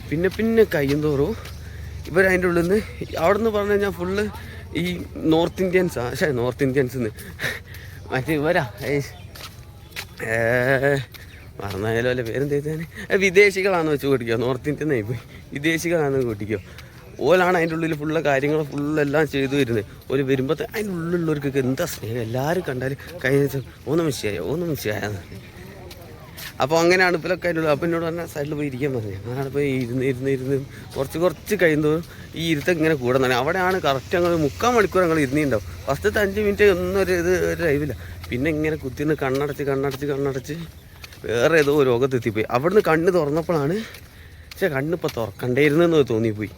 പിന്നെ പിന്നെ കയ്യും തോറും ഇവർ അതിന്റെ ഉള്ളിൽ നിന്ന് അവിടെ നിന്ന് പറഞ്ഞു കഴിഞ്ഞാൽ ഫുള്ള് ഈ നോർത്ത് ഇന്ത്യൻസ് പക്ഷേ നോർത്ത് ഇന്ത്യൻസ് മറ്റേ ഇവരാ മറന്നായാലോ അല്ല പേരെന്തേച്ചാൽ വിദേശികളാണെന്ന് വെച്ച് കൂട്ടിക്കോ നോർത്ത് ഇന്ത്യൻ പോയി. വിദേശികളാണെന്ന് കൂട്ടിക്കോ. ഓലാണ് അതിന്റെ ഉള്ളിൽ ഫുള്ള് കാര്യങ്ങൾ ഫുള്ളെല്ലാം ചെയ്തു വരുന്നത്. ഒരു വരുമ്പോൾ അതിന്റെ ഉള്ളിലുള്ളവർക്കൊക്കെ എന്താ സ്നേഹം? എല്ലാവരും കണ്ടാൽ കഴിഞ്ഞ ഓന്ന് മിസ്സിയായ ഓന്ന് മിസ്സിയായ അപ്പോൾ അങ്ങനെയാണ് അടുപ്പിലൊക്കെ അതിനുള്ളൂ അപ്പം എന്നോട് പറഞ്ഞാൽ സൈഡിൽ പോയി ഇരിക്കാൻ പറഞ്ഞു. അങ്ങനെ പോയി ഇരുന്ന് ഇരുന്ന് ഇരുന്ന് കുറച്ച് കുറച്ച് കഴിയുമ്പോൾ ഈ ഇരുത്തൊക്കെ ഇങ്ങനെ കൂടെ തന്നെ അവിടെയാണ് കറക്റ്റ് ഞങ്ങൾ മുക്കാൽ മണിക്കൂർ ഞങ്ങൾ ഇരുന്നിട്ടുണ്ടാവും. ഫസ്റ്റത്തെ അഞ്ച് മിനിറ്റ് ഒന്നും ഒരു ഇത് ഒരു ലൈവില്ല പിന്നെ ഇങ്ങനെ കുത്തിന്ന് കണ്ണടച്ച് കണ്ണടച്ച് കണ്ണടച്ച് വേറെ ഏതോ രോഗത്തെത്തിപ്പോയി അവിടുന്ന് കണ്ണ് തുറന്നപ്പോഴാണ് പക്ഷേ കണ്ണിപ്പോൾ തുറക്കണ്ടായിരുന്നെന്ന് തോന്നിപ്പോയി.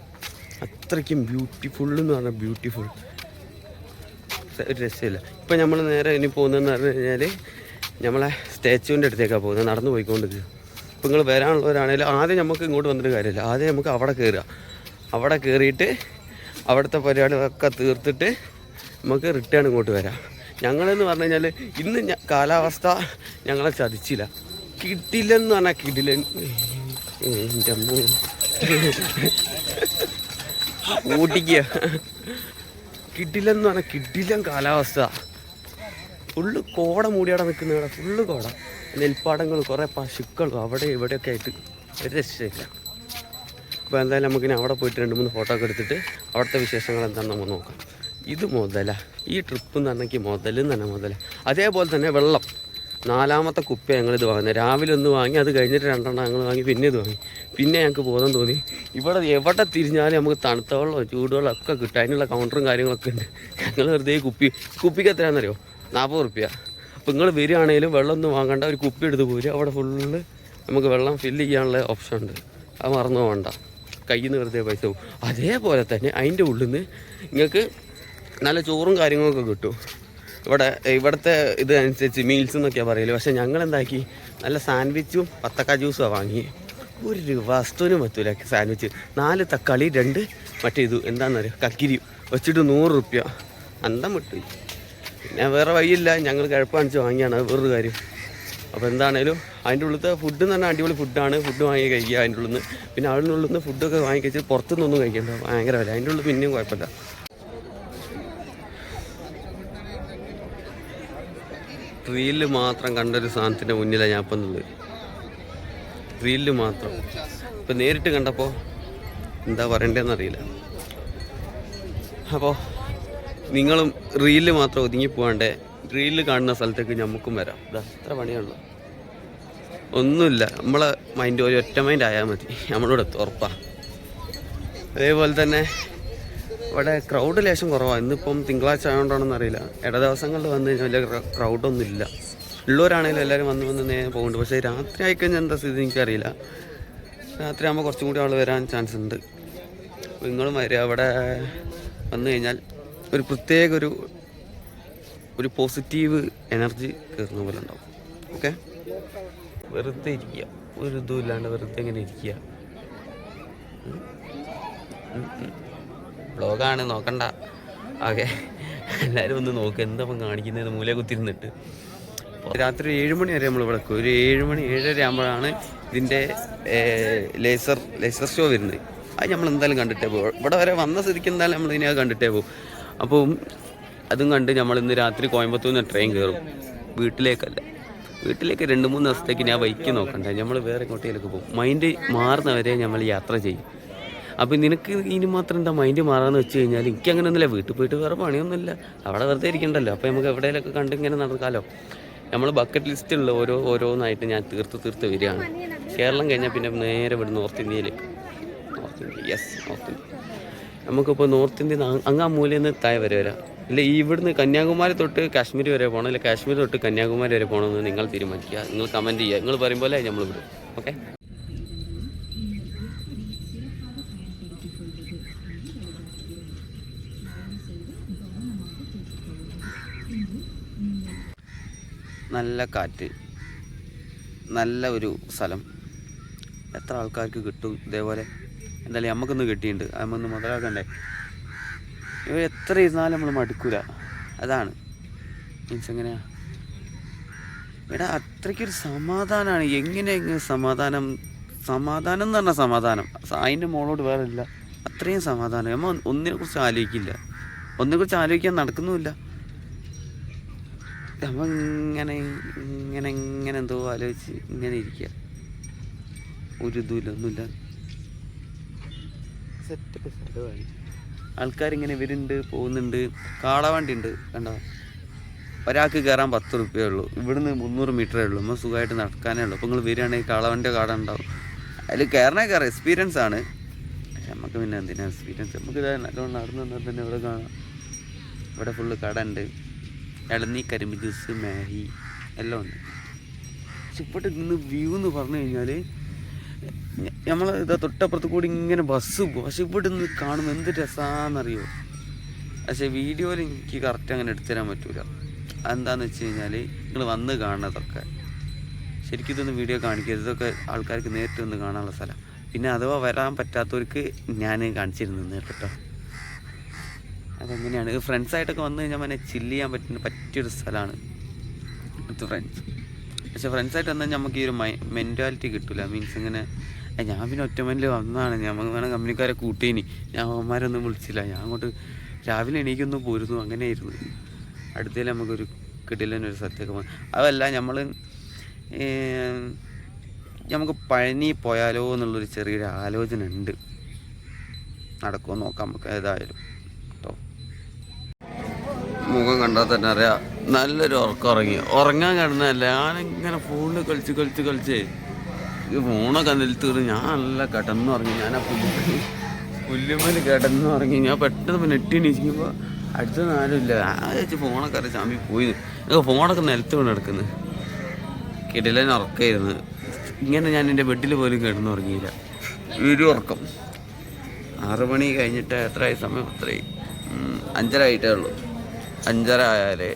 അത്രയ്ക്കും ബ്യൂട്ടിഫുൾ എന്ന് പറഞ്ഞാൽ ബ്യൂട്ടിഫുൾ ഒരു രസമില്ല. ഇപ്പം നമ്മൾ നേരെ ഇനി പോകുന്നതെന്ന് പറഞ്ഞു കഴിഞ്ഞാൽ നമ്മളെ സ്റ്റാച്ചുവിന്റെ അടുത്തേക്കാണ് പോകുന്നത് നടന്നു പോയിക്കൊണ്ടിരിക്കുക അപ്പോൾ നിങ്ങൾ വരാനുള്ളവരാണെങ്കിൽ ആദ്യം നമുക്ക് ഇങ്ങോട്ട് വന്നിട്ട് കാര്യമില്ല. ആദ്യം നമുക്ക് അവിടെ കയറുക അവിടെ കയറിയിട്ട് അവിടുത്തെ പരിപാടികളൊക്കെ തീർത്തിട്ട് നമുക്ക് റിട്ടേൺ ഇങ്ങോട്ട് വരാം. ഞങ്ങളെന്ന് പറഞ്ഞു കഴിഞ്ഞാൽ ഇന്ന് കാലാവസ്ഥ ഞങ്ങളെ ചതിച്ചില്ല. കിട്ടില്ലെന്ന് പറഞ്ഞാൽ കിടിലൻ എന്റെ അമ്മോ ഓടിക്കുക കിടിലെന്ന് പറഞ്ഞാൽ കിടിലൻ കാലാവസ്ഥ. ഫുള്ള് കോട മൂടിയവിടെ നിൽക്കുന്ന ഇവിടെ ഫുള്ള് കോട. നെൽപ്പാടങ്ങൾ കുറേ പശുക്കളും അവിടെ ഇവിടെയൊക്കെ ആയിട്ട് ഒരു രക്ഷയില്ല. അപ്പോൾ എന്തായാലും നമുക്കിനി അവിടെ പോയിട്ട് രണ്ട് മൂന്ന് ഫോട്ടോ ഒക്കെ എടുത്തിട്ട് അവിടുത്തെ വിശേഷങ്ങൾ എന്താണെന്ന് നമുക്ക് നോക്കാം. ഇത് മുതല. ഈ ട്രിപ്പ് എന്ന് പറഞ്ഞെങ്കിൽ മുതലും തന്നെ മുതല അതേപോലെ തന്നെ വെള്ളം. നാലാമത്തെ കുപ്പ ഇത് വാങ്ങുന്നത് രാവിലെ ഒന്ന് വാങ്ങി അത് കഴിഞ്ഞിട്ട് രണ്ടെണ്ണം ഞങ്ങൾ വാങ്ങി പിന്നെ ഇത് വാങ്ങി. പിന്നെ ഞങ്ങൾക്ക് ബോധം തോന്നി. ഇവിടെ എവിടെ തിരിഞ്ഞാലും നമുക്ക് തണുത്ത വെള്ളമോ ചൂടുവെള്ളം ഒക്കെ കിട്ടും. അതിനുള്ള കൗണ്ടറും കാര്യങ്ങളൊക്കെ ഉണ്ട്. ഞങ്ങൾ വെറുതെ കുപ്പി കുപ്പിക്ക് എത്രയാണെന്നറിയോ? നാൽപ്പത് റുപ്യ. അപ്പോൾ നിങ്ങൾ വരികയാണെങ്കിലും വെള്ളം ഒന്നും വാങ്ങണ്ട. ഒരു കുപ്പി എടുത്ത് പോര്. അവിടെ ഫുള്ള് നമുക്ക് വെള്ളം ഫില്ല് ചെയ്യാനുള്ള ഓപ്ഷൻ ഉണ്ട്. അത് മറന്നു പോകണ്ട. കയ്യിൽ നിന്ന് വെറുതെ പൈസ പോകും. അതേപോലെ തന്നെ അതിന്റെ ഉള്ളിൽ നിന്ന് നിങ്ങൾക്ക് നല്ല ചോറും കാര്യങ്ങളൊക്കെ കിട്ടും. ഇവിടെ ഇവിടുത്തെ ഇത് അനുസരിച്ച് മീൽസ് എന്നൊക്കെയാണ് പറയൽ. പക്ഷേ ഞങ്ങൾ എന്താക്കി നല്ല സാൻഡ്വിച്ചും പത്തക്ക ജ്യൂസുമാണ് വാങ്ങി. ഒരു വസ്തുവിനും പറ്റൂല സാൻഡ്വിച്ച് നാല് തക്കാളി രണ്ട് മറ്റേ ഇത്. എന്താണെന്നറിയോ കക്കിരി. വെച്ചിട്ട് നൂറ് റുപ്യ. അന്തം വിട്ടുപോയി പിന്നെ വേറെ വഴിയില്ല. ഞങ്ങൾ കിഴപ്പ് കാണിച്ച് വാങ്ങിയാണ്. വേറൊരു കാര്യം. അപ്പോൾ എന്താണേലും അതിന്റെ ഉള്ളിലത്തെ ഫുഡ് എന്ന് പറഞ്ഞാൽ അടിപൊളി ഫുഡാണ് ഫുഡ് വാങ്ങി കഴിക്കുക അതിന്റെ ഉള്ളിൽ നിന്ന് പിന്നെ അതിന്റെ ഉള്ളിൽ നിന്ന് ഫുഡൊക്കെ വാങ്ങി കഴിച്ച് പുറത്തുനിന്നൊന്നും കഴിക്കണ്ട ഭയങ്കര വില. അതിന്റെ ഉള്ളിൽ പിന്നെയും കുഴപ്പമില്ല. റീലിൽ മാത്രം കണ്ടൊരു സാധനത്തിന്റെ മുന്നിലാണ് ഞാൻ ഇപ്പം നിന്നത്. റീലിൽ മാത്രം. ഇപ്പം നേരിട്ട് കണ്ടപ്പോൾ എന്താ പറയണ്ടതെന്ന് അറിയില്ല. അപ്പോൾ നിങ്ങളും റീലിൽ മാത്രം ഒതുങ്ങി പോകാണ്ട് റീലിൽ കാണുന്ന സ്ഥലത്തേക്ക് നമുക്കും വരാം. ഇതാ എത്ര പണിയുള്ളൂ. ഒന്നുമില്ല. നമ്മളെ മൈൻഡ് ഒരു ഒറ്റ മൈൻഡ് ആയാൽ മതി. നമ്മളിവിടെ തുറപ്പാ അതേപോലെ തന്നെ ഇവിടെ ക്രൗഡ് ലേശം കുറവാണ് ഇന്നിപ്പം തിങ്കളാഴ്ച ആയതുകൊണ്ടാണെന്ന് അറിയില്ല. ഇട ദിവസങ്ങളിൽ വന്നു കഴിഞ്ഞാൽ വലിയ ക്രൗഡൊന്നും ഇല്ല. ഉള്ളവരാണെങ്കിലും എല്ലാവരും വന്ന് വന്ന് നേരെ പോകുന്നുണ്ട് പക്ഷേ രാത്രി ആയിക്കഴിഞ്ഞാൽ എന്താ സ്ഥിതി എനിക്കറിയില്ല രാത്രി ആകുമ്പോൾ കുറച്ചും കൂടി ആൾ വരാൻ ചാൻസ് ഉണ്ട്. നിങ്ങളും വരിക. അവിടെ വന്നു കഴിഞ്ഞാൽ ഒരു പ്രത്യേക ഒരു ഒരു പോസിറ്റീവ് എനർജി കയറുന്ന പോലെ ഉണ്ടാവും. ഓക്കെ വെറുതെ ഇരിക്കുക. ഒരു ഇതും ഇല്ലാണ്ട് വെറുതെ ഇങ്ങനെ ഇരിക്കുക. ബ്ലോഗാണ് നോക്കണ്ട. ഓക്കെ എല്ലാവരും ഒന്ന് നോക്ക്. എന്താ കാണിക്കുന്നത്? മൂല കുത്തിരുന്നിട്ട്. രാത്രി ഏഴ് മണി വരെ നമ്മൾ വിളക്കും. ഒരു ഏഴ് മണി ഏഴര ആകുമ്പോഴാണ് ഇതിന്റെ ലേസർ ലേസർ ഷോ വരുന്നത്. അത് നമ്മൾ എന്തായാലും കണ്ടിട്ടേ പോകും. ഇവിടെ വരെ വന്ന സ്ഥിതിക്ക് എന്തായാലും നമ്മൾ ഇതിനെ കണ്ടിട്ടേ പോകും. അപ്പം അതും കണ്ട് നമ്മൾ ഇന്ന് രാത്രി കോയമ്പത്തൂർ നിന്ന് ട്രെയിൻ കയറും. വീട്ടിലേക്കല്ല. വീട്ടിലേക്ക് രണ്ട് മൂന്ന് ദിവസത്തേക്ക് ഞാൻ ബൈക്ക് നോക്കണ്ട. നമ്മൾ വേറെ എങ്ങോട്ടേലേക്ക് പോകും. മൈൻഡ് മാറുന്നവരെ നമ്മൾ യാത്ര ചെയ്യും. അപ്പം നിനക്ക് ഇനി മാത്രം എന്താ മൈൻഡ് മാറാന്ന് വെച്ച് കഴിഞ്ഞാൽ എനിക്ക് അങ്ങനെ ഒന്നുമില്ല വീട്ടിൽ പോയിട്ട് വേറെ പണിയൊന്നുമില്ല. അവിടെ വെറുതെ ഇരിക്കണ്ടല്ലോ. അപ്പം നമുക്ക് എവിടെയെങ്കിലൊക്കെ കണ്ട് ഇങ്ങനെ നടക്കാമല്ലോ നമ്മൾ ബക്കറ്റ് ലിസ്റ്റിലുള്ള ഓരോ ഓരോന്നായിട്ട് ഞാൻ തീർത്ത് തീർത്ത് വരികയാണ്. കേരളം കഴിഞ്ഞാൽ പിന്നെ നേരെ ഇവിടെ നോർത്ത് ഇന്ത്യയിലേക്ക് north India yes north India നമുക്കിപ്പോൾ നോർത്ത് ഇന്ത്യ അങ്ങ് ആ മൂലയിൽ നിന്ന് താഴെ വരെ വരാം. ഇല്ല ഇവിടുന്ന് കന്യാകുമാരി തൊട്ട് കാശ്മീർ വരെ പോകണം ഇല്ല കാശ്മീർ തൊട്ട് കന്യാകുമാരി വരെ പോകണമെന്ന് നിങ്ങൾ തീരുമാനിക്കുക. നിങ്ങൾ കമന്റ് ചെയ്യുക. നിങ്ങൾ പറയുമ്പോൾ അല്ലേ നമ്മൾ വിടും. ഓക്കെ നല്ല കാറ്റ്. നല്ല ഒരു സ്ഥലം. എത്ര ആൾക്കാർക്ക് കിട്ടും ഇതേപോലെ? എന്തായാലും നമുക്കൊന്ന് കിട്ടിയിട്ടുണ്ട് അതൊന്ന് മുതലാക്കണ്ടേ? ഇവ എത്ര ഇരുന്നാലും നമ്മൾ മടുക്കൂല. അതാണ്. മീൻസ് എങ്ങനെയാ? ഇവിടെ അത്രയ്ക്കൊരു സമാധാനമാണ് എങ്ങനെ എങ്ങനെ സമാധാനം സമാധാനം എന്ന് പറഞ്ഞാൽ സമാധാനം. അതിന്റെ മോളോട് വേറെ ഇല്ല. അത്രയും സമാധാനം. നമ്മൾ ഒന്നിനെ കുറിച്ച് ആലോചിക്കില്ല. ഒന്നിനെ കുറിച്ച് ആലോചിക്കാൻ നടക്കുന്നുമില്ല. നമ്മൾ ഇങ്ങനെ ഇങ്ങനെ ഇങ്ങനെ എന്തോ ആലോചിച്ച് ഇങ്ങനെ ഇരിക്കുക ഒരു ഇതുമില്ല ഒന്നുമില്ല. സെറ്റപ്പ് സ്ഥലമായി ആൾക്കാരിങ്ങനെ വരുന്നുണ്ട് പോകുന്നുണ്ട്. കാളവണ്ടി ഉണ്ട് കണ്ടോ? ഒരാൾക്ക് കയറാൻ പത്ത് റുപ്യേ ഉള്ളൂ. ഇവിടുന്ന് മുന്നൂറ് മീറ്ററേ ഉള്ളൂ. നമ്മൾ സുഖമായിട്ട് നടക്കാനേ ഉള്ളൂ. അപ്പോൾ നിങ്ങൾ വരികയാണെങ്കിൽ കാളവണ്ടി കാട ഉണ്ടാവും. അതിൽ കയറണേ കയറാം. എക്സ്പീരിയൻസ് ആണ്. നമുക്ക് പിന്നെ എന്തിനാ എക്സ്പീരിയൻസ് നമുക്ക് നല്ലോണം നടന്നു തന്നെ തന്നെ ഇവിടെ കാണാം. ഇവിടെ ഫുള്ള് കട ഉണ്ട്. ഇളനീ കരിമ്പ് ജ്യൂസ് മാഹി എല്ലാം ഉണ്ട്. പക്ഷെ നിന്ന് വ്യൂ എന്ന് പറഞ്ഞു കഴിഞ്ഞാൽ നമ്മൾ ഇതാ തൊട്ടപ്പുറത്ത് കൂടി ഇങ്ങനെ ബസ് പോകും പക്ഷെ ഇവിടെ നിന്ന് കാണുമ്പോൾ എന്ത് രസമാണെന്നറിയോ പക്ഷെ വീഡിയോയിൽ എനിക്ക് കറക്റ്റ് അങ്ങനെ എടുത്തു തരാൻ പറ്റൂല. എന്താണെന്ന് വെച്ച് കഴിഞ്ഞാൽ നിങ്ങൾ വന്ന് കാണുന്നതൊക്കെ ശരിക്കും ഇതൊന്നും വീഡിയോ കാണിക്കരുത്. ഇതൊക്കെ ആൾക്കാർക്ക് നേരിട്ട് വന്ന് കാണാനുള്ള സ്ഥലം. പിന്നെ അഥവാ വരാൻ പറ്റാത്തവർക്ക് ഞാൻ കാണിച്ചിരുന്നു കേട്ടോ. അതെങ്ങനെയാണ്? ഫ്രണ്ട്സായിട്ടൊക്കെ വന്നു കഴിഞ്ഞാൽ മനെ ചില്ല് ചെയ്യാൻ പറ്റുന്ന പറ്റിയൊരു സ്ഥലമാണ് ഫ്രണ്ട്സ് പക്ഷെ ഫ്രണ്ട്സായിട്ട് വന്നാൽ നമുക്ക് ഈ ഒരു മെന്റാലിറ്റി കിട്ടില്ല മീൻസ് ഇങ്ങനെ "ഏ, ഞാൻ പിന്നെ ഒറ്റമനിൽ വന്നതാണ്. ഞമ്മ വേണം കമ്പനിക്കാരെ കൂട്ടീനി. ഞാൻ അവന്മാരൊന്നും വിളിച്ചില്ല. ഞാൻ അങ്ങോട്ട് രാവിലെ എണീക്കൊന്ന് പോരുന്നു. അങ്ങനെയായിരുന്നു. അടുത്തേൽ നമുക്കൊരു കിടിലൊരു സ്ഥലത്തേക്ക് പോകാം അതല്ല നമ്മൾ നമുക്ക് പഴനി പോയാലോ എന്നുള്ളൊരു ചെറിയൊരു ആലോചന ഉണ്ട് നടക്കുമോ നോക്കാം നമുക്ക് ഏതായാലും. കേട്ടോ മുഖം കണ്ടാൽ തന്നെ അറിയാം. നല്ലൊരു ഉറക്കം ഉറങ്ങി. ഉറങ്ങാൻ കിടന്നതല്ല. ഞാനിങ്ങനെ ഫോണിൽ കളിച്ച് കളിച്ച് കളിച്ച്. ഫോണൊക്കെ നിലത്തീറ് ഞാൻ നല്ല കിടന്നുറങ്ങി ഞാൻ ആ പുല്ല് പുല്ലുമ്മൽ കിടന്നുറങ്ങി ഞാൻ പെട്ടെന്ന് നെട്ടി എണീച്ചിരിക്കുമ്പോൾ അടുത്തൊന്നും ആരുമില്ല ആ വെച്ച് ഫോണൊക്കെ അറിയാം. ചാമ്പി പോയി. ഞങ്ങൾ ഫോണൊക്കെ നിലത്ത് കൊണ്ട് കിടക്കുന്നത് കിടലൻ ഉറക്കമായിരുന്നു ഇങ്ങനെ ഞാൻ എന്റെ ബെഡിൽ പോലും കിടന്നുറങ്ങിയില്ല ഒരു ഉറക്കം. ആറു മണി കഴിഞ്ഞിട്ട് എത്രയായി സമയം അത്രയും അഞ്ചര ആയിട്ടേ ഉള്ളൂ. അഞ്ചര ആയാലേ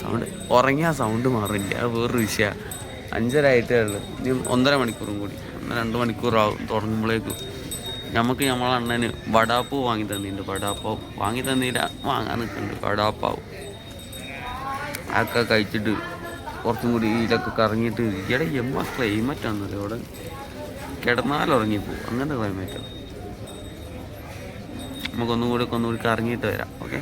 സൗണ്ട് ഉറങ്ങിയ സൗണ്ട് മാറില്ല. അത് വേറൊരു വിഷയമാണ് അഞ്ചര ഉള്ളൂ ഇനി ഒന്നര മണിക്കൂറും കൂടി. ഒന്ന് രണ്ട് മണിക്കൂറാവും തുടങ്ങുമ്പോഴേക്കും. നമുക്ക് നമ്മളെ അണ്ണന് വടാപ്പ് വാങ്ങി തന്നിട്ടുണ്ട്. വടാപ്പാവും വാങ്ങി തന്നില്ല വാങ്ങാൻ നിൽക്കുന്നുണ്ട്. വടാപ്പാവും അതൊക്കെ കഴിച്ചിട്ട് കുറച്ചും കൂടി ഇതിലൊക്കെ കറങ്ങിയിട്ട് ഇവിടെ എമ്മ ക്ലൈമറ്റ് ആണെന്നല്ലോ ഇവിടെ. കിടന്നാൽ ഉറങ്ങിപ്പോവും അങ്ങനത്തെ ക്ലൈമറ്റാണ് നമുക്കൊന്നും കൂടി ഒന്നുകൂടി കറങ്ങിയിട്ട് വരാം. ഓക്കെ?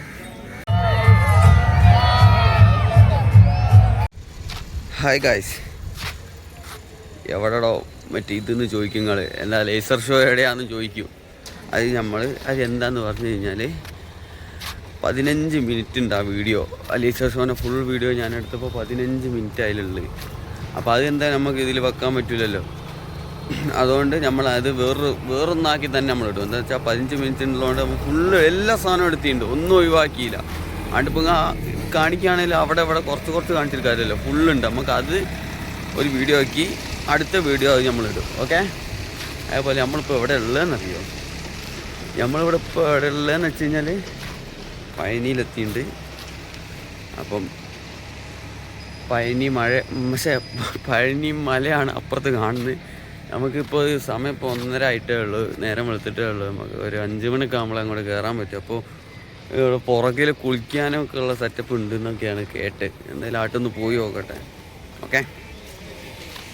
ഹായ് ഗായ്സ് എവിടെടോ മറ്റേ ഇതെന്ന് ചോദിക്കും നിങ്ങൾ എന്താ ലേസർ ഷോ എവിടെയാണെന്ന് ചോദിക്കും. അത് നമ്മൾ അത് എന്താന്ന് പറഞ്ഞു കഴിഞ്ഞാൽ പതിനഞ്ച് മിനിറ്റ് ഉണ്ട് ആ വീഡിയോ. ആ ലേസർ ഷോന്റെ ഫുൾ വീഡിയോ ഞാൻ എടുത്തപ്പോൾ പതിനഞ്ച് മിനിറ്റ് അതിലുള്ളത് അപ്പോൾ അതെന്താ നമുക്ക് ഇതിൽ വെക്കാൻ പറ്റില്ലല്ലോ അതുകൊണ്ട് നമ്മൾ അത് വേറൊരു വേറൊന്നാക്കി തന്നെ നമ്മൾ ഇടും. എന്താ വെച്ചാൽ പതിനഞ്ച് മിനിറ്റ് ഉള്ളതുകൊണ്ട് നമ്മൾ ഫുള്ള് എല്ലാ സാധനവും എടുത്തിട്ടുണ്ട്. ഒന്നും ഒഴിവാക്കിയില്ല. അടുപ്പം കാണിക്കുകയാണെങ്കിൽ അവിടെ ഇവിടെ കുറച്ച് കുറച്ച് കാണിച്ചിട്ട് കാര്യമല്ലോ ഫുള്ളുണ്ട് നമുക്ക് അത് ഒരു വീഡിയോ ആക്കി അടുത്ത വീഡിയോ അത് നമ്മളിടും ഓക്കെ അതേപോലെ നമ്മളിപ്പോൾ എവിടെ ഉള്ളതെന്നറിയോ? നമ്മളിവിടെ ഇപ്പോൾ എവിടെ ഉള്ളതെന്ന് വെച്ച് കഴിഞ്ഞാൽ പഴനിയിലെത്തിയിട്ടുണ്ട് അപ്പം പഴനി മഴ പക്ഷേ പഴനി മലയാണ് അപ്പുറത്ത് കാണുന്നത്. നമുക്കിപ്പോൾ സമയം ഇപ്പോൾ ഒന്നര ആയിട്ടേ ഉള്ളൂ നേരം വെളുത്തിട്ടേ ഉള്ളൂ. നമുക്ക് ഒരു അഞ്ച് മണിക്ക് ആകുമ്പോൾ അങ്ങോട്ട് കയറാൻ പറ്റും. അപ്പോൾ ഇവിടെ പുറകിൽ കുളിക്കാനൊക്കെ ഉള്ള സെറ്റപ്പ് ഉണ്ടെന്നൊക്കെയാണ് കേട്ട്. എന്തായാലും ആട്ടൊന്ന് പോയി നോക്കട്ടെ ഓക്കെ